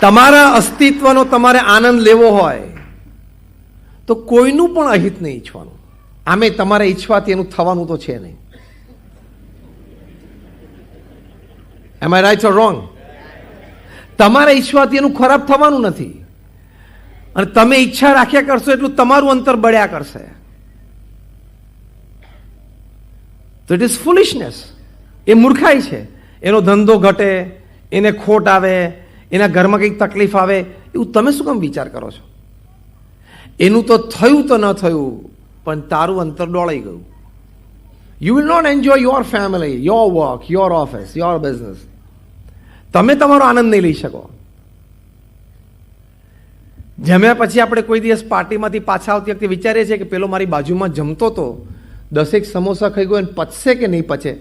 તમારા અસ્તિત્વનો તમારે આનંદ લેવો હોય, તો કોઈનું પણ અહિત નહીં ઈચ્છવાનું. આમે તમારે ઈચ્છવાથી એનું થવાનું તો છે નહીં. એમ આઈ રાઈટ ઓર રોંગ તમારે ઈચ્છવાથી એનું ખરાબ થવાનું નથી. અને તમે ઈચ્છા રાખ્યા કરશો એટલું તમારું અંતર બળ્યા કરશે. તો ઇટ ઇઝ ફુલિશનેસ એ મૂર્ખાઈ છે. એનો ધંધો ઘટે, એને ખોટ આવે એના ઘરમાં કંઈક તકલીફ આવે, એવું તમે શું કામ વિચાર કરો છો? એનું તો થયું તો ન થયું, પણ તારું અંતર ડોળાઈ ગયું. You will not enjoy your family your work your office your business તમે તમારો આનંદ નહીં લઈ શકો. જમ્યા પછી આપણે કોઈ દિવસ પાર્ટીમાંથી પાછા આવતી વખતે વિચારીએ છીએ કે પેલો મારી બાજુમાં જમતો તો દસેક સમોસા ખાઈ ગયો અને પચશે કે નહીં પચે?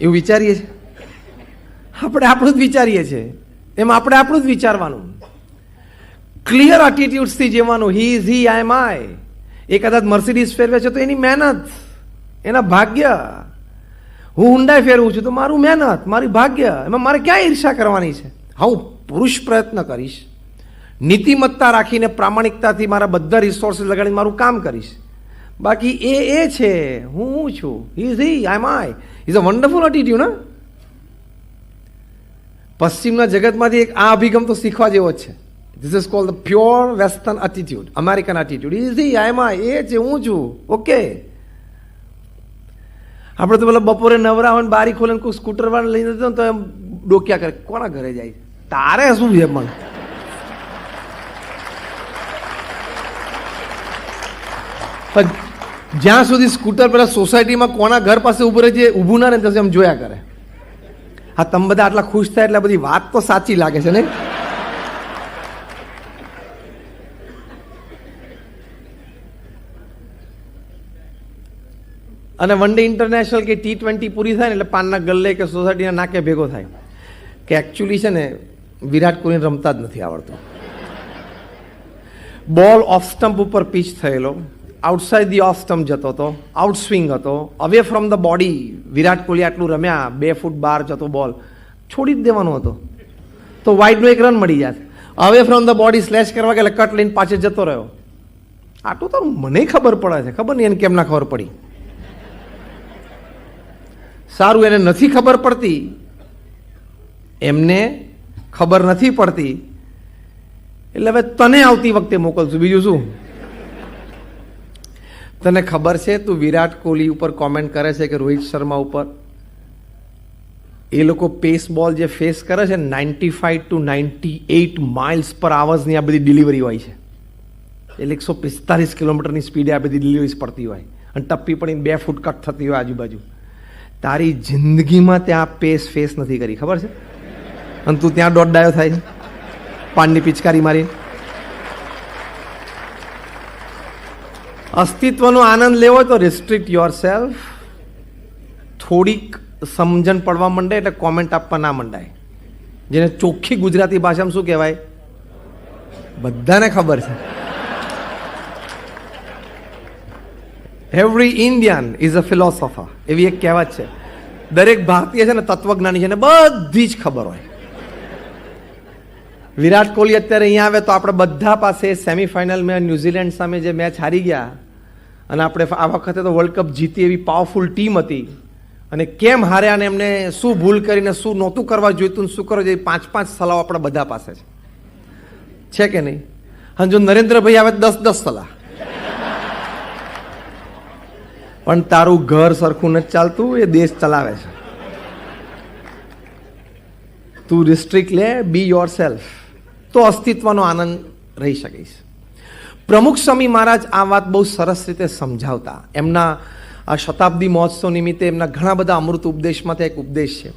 એવું વિચારીએ છીએ. આપણે આપણું જ વિચારીએ છીએ. એમાં આપણે આપણું જ વિચારવાનું. ક્લિયર એટીટ્યુડથી જીવવાનું. He is he I am I એ કદાચ મર્સિડીઝ ફેરવે છે તો એની મહેનત, એના ભાગ્ય. હું ઊંડાઈ ફેરવું છું તો મારું મહેનત, મારી ભાગ્ય. એમાં મારે ક્યાં ઈર્ષા કરવાની છે? હા, હું પુરુષ પ્રયત્ન કરીશ. નીતિમત્તા રાખીને પ્રામાણિકતાથી મારા બધા રિસોર્સિસ લગાડીને મારું કામ કરીશ. બાકી એ એ છે. હું હું છું. Is he I am I is a wonderful attitude ને પશ્ચિમના જગતમાંથી એક આ અભિગમ તો શીખવા જેવો છે. This is called the pure western attitude American attitude is he I am I એ છે હું છું. ઓકે આપણે તો પેલા બપોરે નવરા હોય બારી ખોલે કોઈ સ્કૂટર વાળા લઈને જતો તો એમ ડોક્યા કરે, કોના ઘરે જાય? તારે શું છે પણ? જ્યાં સુધી સ્કૂટર પેલા સોસાયટીમાં કોના ઘર પાસે ઉભું રહે છે ઊભું ના રહે ને એમ જોયા કરે. હા, તમે બધા આટલા ખુશ થાય એટલે બધી વાત તો સાચી લાગે છે ને અને વન ડે ઇન્ટરનેશનલ કે ટી ટ્વેન્ટી પૂરી થાય ને એટલે પાનના ગલ્લે કે સોસાયટીના નાકે ભેગો થાય. કે એકચ્યુઅલી છે ને, વિરાટ કોહલીને રમતા જ નથી આવડતું. બોલ ઓફ સ્ટમ્પ ઉપર પીચ થયેલો. આઉટસાઇડ ધી ઓફ સ્ટમ્પ જતો હતો આઉટ સ્વિંગ હતો away from the body Virat Kohli આટલું રમ્યા, બે ફૂટ બહાર જતો બોલ છોડી જ દેવાનો હતો. તો વાઇડનો એક રન મળી જાત અવે ફ્રોમ ધ બોડી સ્લેશ કરવા કે કટ લઈને પાછળ જતો રહ્યો. આટલું તો મને ખબર પડે છે, ખબર નહીં એને કેમ ના ખબર પડી. સારું, એને નથી ખબર પડતી. એમને ખબર નથી પડતી. એટલે હવે તને આવતી વખતે મોકલશું. બીજું શું? તને ખબર છે તું વિરાટ કોહલી ઉપર કોમેન્ટ કરે છે કે રોહિત શર્મા ઉપર? એ લોકો પેસ બોલ જે ફેસ કરે છે ninety five to ninety eight miles પર આવર્સની આ બધી ડિલિવરી હોય છે. એટલે એકસો પિસ્તાલીસ કિલોમીટરની સ્પીડે આ બધી ડિલિવરીઝ પડતી હોય. અને ટપ્પી પણ બે ફૂટ કટ થતી હોય આજુબાજુ. તારી જિંદગીમાં ત્યાં પેસ ફેસ નથી કરી, ખબર છે? અને તું ત્યાં દોઢ ડાયો થાય છે. પાનની પિચકારી મારી અસ્તિત્વનો આનંદ લેવો તો રિસ્ટ્રિક્ટ યોર સેલ્ફ થોડીક સમજણ પડવા માંડે એટલે કોમેન્ટ આપવા ના માંડાય. જેને ચોખ્ખી ગુજરાતી ભાષામાં શું કહેવાય? બધાને ખબર છે. Every Indian is a philosopher એવી એક કહેવત છે. દરેક ભારતીય છે ને તત્વજ્ઞાની છે ને બધી જ ખબર હોય. વિરાટ કોહલી અત્યારે અહીંયા આવે તો આપણે બધા પાસે સેમીફાઇનલમાં ન્યુઝીલેન્ડ સામે જે મેચ હારી ગયા અને આપણે આ વખતે તો વર્લ્ડ કપ જીતી એવી પાવરફુલ ટીમ હતી. અને કેમ હાર્યા અને એમને શું ભૂલ કરીને શું નહોતું કરવા જોઈતું શું કરવા જોઈએ પાંચ પાંચ સલાહો આપણા બધા પાસે છે. છે કે નહીં? અને જો નરેન્દ્રભાઈ આવે દસ દસ સલાહ. પણ તારું ઘર સરખું નથી ચાલતું, એ દેશ ચલાવે છે. તું રિસ્ટ્રિક્ટ લે બી યોર સેલ્ફ તો અસ્તિત્વનો આનંદ રહી શકીશ પ્રમુખ સ્વામી મહારાજ આ વાત બહુ સરસ રીતે સમજાવતા. એમના આ શતાબ્દી મહોત્સવ નિમિત્તે એમના ઘણા બધા અમૃત ઉપદેશમાંથી એક ઉપદેશ છે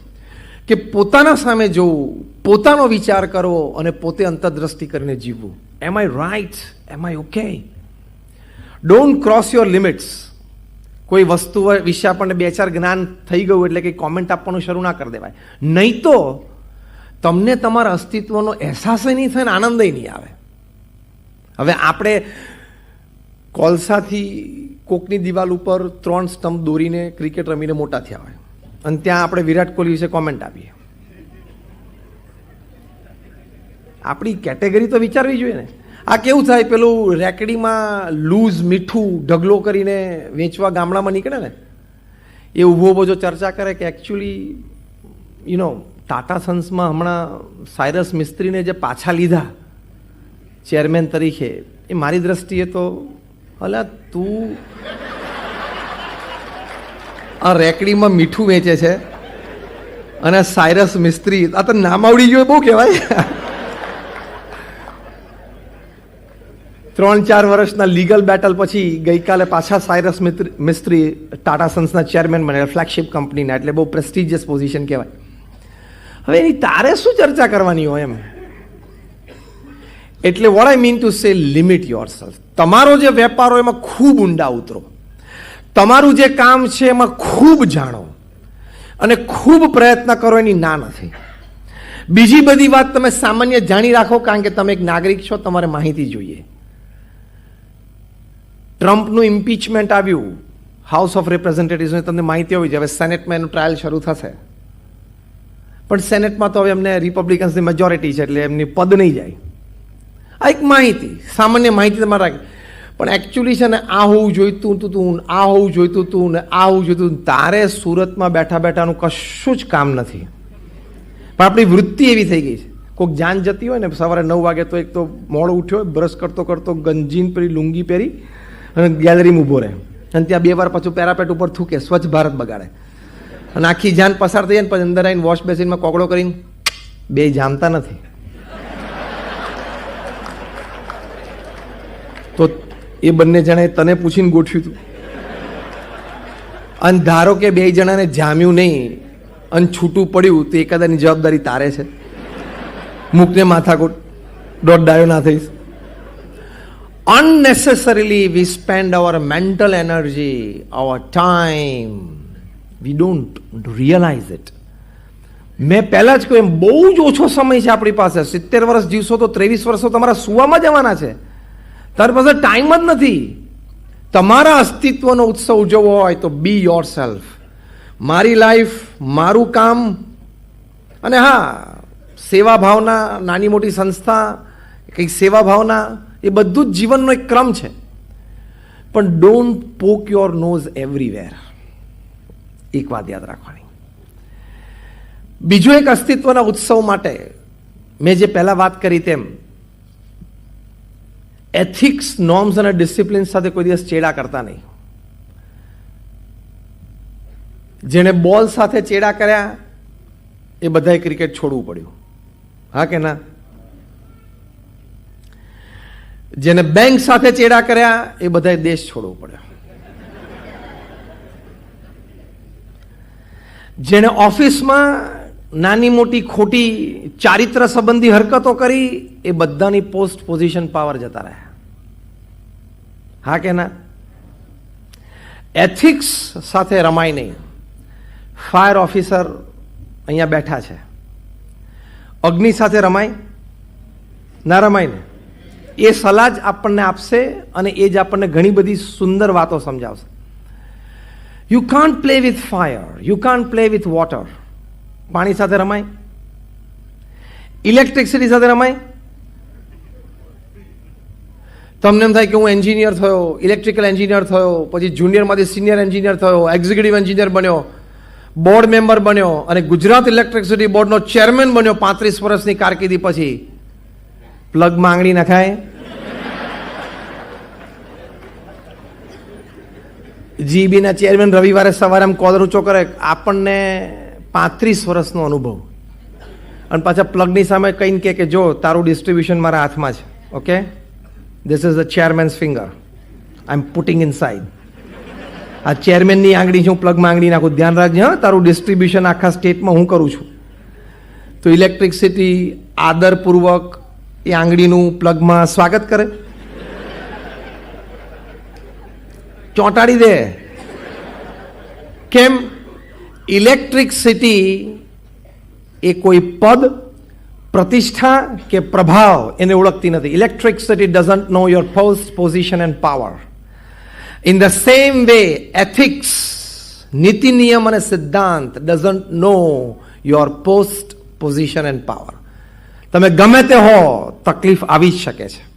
કે પોતાના સામે જોવું, પોતાનો વિચાર કરવો અને પોતે અંતરદ્રષ્ટિ કરીને જીવવું. Am I right am I okay don't cross your limits કોઈ વસ્તુ વિશે આપણને બે ચાર જ્ઞાન થઈ ગયું એટલે કે કોમેન્ટ આપવાનું શરૂ ના કરી દેવાય. નહીં તો તમને તમારા અસ્તિત્વનો અહેસાસ નહીં થાય ને આનંદ નહીં આવે. હવે આપણે કોલસાથી કોકની દિવાલ ઉપર ત્રણ સ્ટમ્પ દોરીને ક્રિકેટ રમીને મોટા થયા હોય. અને ત્યાં આપણે વિરાટ કોહલી વિશે કોમેન્ટ આપીએ. આપણી કેટેગરી તો વિચારવી જોઈએ ને. આ કેવું થાય? પેલું રેકડીમાં લૂઝ, મીઠું, ઢગલો કરીને વેચવા ગામડામાં નીકળે ને. એ ઊભો ઊભો જો ચર્ચા કરે કે એકચ્યુઅલી યુ નો ટાટા સન્સમાં હમણાં સાયરસ મિસ્ત્રીને જે પાછા લીધા ચેરમેન તરીકે, એ મારી દ્રષ્ટિએ તો, અલા, તું આ રેકડીમાં મીઠું વેચે છે અને સાયરસ મિસ્ત્રી, આ તો નામ આવડી ગયું બહુ કહેવાય. ત્રણ ચાર વર્ષના લીગલ બેટલ પછી ગઈકાલે પાછા સાયરસ મિસ્ત્રી ટાટા સન્સના ચેરમેન બને ફ્લેગશિપ કંપનીના એટલે બહુ પ્રેસ્ટિજિયસ પોઝિશન કહેવાય. હવે એની તારે શું ચર્ચા કરવાની હોય એમ? એટલે what I mean to say limit yourself તમારો જે વેપાર હોય એમાં ખૂબ ઊંડા ઉતરો. તમારું જે કામ છે એમાં ખૂબ જાણો. અને ખૂબ પ્રયત્ન કરો, એની ના નથી. બીજી બધી વાત તમે સામાન્ય જાણી રાખો, કારણ કે તમે એક નાગરિક છો, તમારે માહિતી જોઈએ. ટ્રમ્પનું ઇમ્પીચમેન્ટ આવ્યું. હાઉસ ઓફ રિપ્રેઝેન્ટેટિવ્સની તમને માહિતી હોવી જોઈએ. હવે સેનેટમાં એનું ટ્રાયલ શરૂ થશે. પણ સેનેટમાં તો હવે એમને રિપબ્લિકન્સની મેજોરિટી છે, એટલે એમની પદ નહીં જાય. આ એક માહિતી, સામાન્ય માહિતી તમારે રાખી. પણ એકચ્યુઅલી છે ને, આ હોવું જોઈતું તું તું, આ હોવું જોઈતું તું ને, આ હોવું જોઈતું. તારે સુરતમાં બેઠા બેઠાનું કશું જ કામ નથી. પણ આપણી વૃત્તિ એવી થઈ ગઈ છે. કોઈક જાન જતી હોય ને, સવારે નવ વાગે તો એક તો મોડો ઉઠ્યો બ્રશ કરતો કરતો ગંજીન પેલી લુંગી પહેરી અને ગેલેરીમાં ઊભો રહે. અને ત્યાં બે વાર પાછું પેરાપેટ ઉપર થૂકે, સ્વચ્છ ભારત બગાડે. અને આખી જાન પસાર થઈ જાય ને, પછી અંદર આવીને વોશ બેસીનમાં કોકડો કરીને બે જામતા નથી. તો એ બંને જણાએ તને પૂછીને ગોઠવ્યું હતું અને ધારો કે બે જણાને જામ્યું નહીં અને છૂટું પડ્યું તો એકાદાની જવાબદારી તારે છે. મૂકને માથાકૂટ. દોઢ ડાયો ના થઈશ. Unnecessarily we spend our mental energy, our time. We don't realize it. મેં પહેલાં જ કહ્યું એમ બહુ જ ઓછો સમય છે આપણી પાસે. સિત્તેર વર્ષ જીવશો તો ત્રેવીસ વર્ષો તમારા સુવામાં જવાના છે. તારી પાસે ટાઈમ જ નથી. તમારા અસ્તિત્વનો ઉત્સવ ઉજવવો હોય તો બી યોર સેલ્ફ મારી લાઈફ મારું કામ અને હા, સેવા ભાવના, નાની મોટી સંસ્થા, કંઈક સેવા ભાવના, એ બધું જ જીવનનો એક ક્રમ છે. પણ don't poke your nose everywhere એક વાત યાદ રાખવાની. બીજું એક અસ્તિત્વના ઉત્સવ માટે મેં જે પહેલાં વાત કરી તેમ એથિક્સ નોર્મ્સ અને ડિસિપ્લિન સાથે કોઈ દિવસ ચેડા કરતા નહીં. જેણે બોલ સાથે ચેડા કર્યા, એ બધાએ ક્રિકેટ છોડવું પડ્યું. હા કે ના? જેને બેંક સાથે ચેડા કર્યા, એ બધાએ દેશ છોડવો પડ્યો. જેણે ઓફિસમાં નાની મોટી ખોટી ચારિત્ર સંબંધી હરકતો કરી એ બધાની પોસ્ટ પોઝિશન પાવર જતા રહ્યા હા કે ના? એથિક્સ સાથે રમાય નહીં. ફાયર ઓફિસર અહીંયા બેઠા છે. અગ્નિ સાથે રમાય? ના રમાય ને? એ સલાહ જ આપણને આપશે અને એ જ આપણને ઘણી બધી સુંદર વાતો સમજાવશે. You can't play with fire you can't play with water પાણી સાથે રમાય? ઇલેક્ટ્રિસિટી સાથે રમાય? તમને એમ થાય કે હું એન્જિનિયર થયો ઇલેક્ટ્રિકલ એન્જિનિયર થયો, પછી જુનિયરમાંથી સિનિયર એન્જિનિયર થયો એક્ઝિક્યુટિવ એન્જિનિયર બન્યો બોર્ડ મેમ્બર બન્યો અને ગુજરાત ઇલેક્ટ્રિસિટી બોર્ડનો ચેરમેન બન્યો પાંત્રીસ વર્ષની કારકિર્દી પછી. પ્લગમાં માંગણી નખાય? જીબીના ચેરમેન રવિવારે સવારે આમ કોલર ઊંચો કરે, આપણને પાંત્રીસ વર્ષનો અનુભવ. અને પાછા પ્લગની સામે કહીને કહે કે જો, તારું ડિસ્ટ્રીબ્યુશન મારા હાથમાં છે okay this is the chairman's am putting inside આ ચેરમેનની આંગળી છે, હું પ્લગમાં આંગળી નાખું. ધ્યાન રાખજે, હા, તારું ડિસ્ટ્રીબ્યુશન આખા સ્ટેટમાં હું કરું છું. તો ઇલેક્ટ્રિકસિટી આદરપૂર્વક એ આંગળીનું પ્લગમાં સ્વાગત કરે. ચોંટાડી દે. કેમ? ઇલેક્ટ્રિકસિટી એ કોઈ પદ પ્રતિષ્ઠા કે પ્રભાવ એને ઓળખતી નથી. Electricity doesn't know your post position and power in the same way ethics નીતિ, નિયમ અને સિદ્ધાંત doesn't know your post position and power તમે ગમે તે હો, તકલીફ આવી જ શકે છે.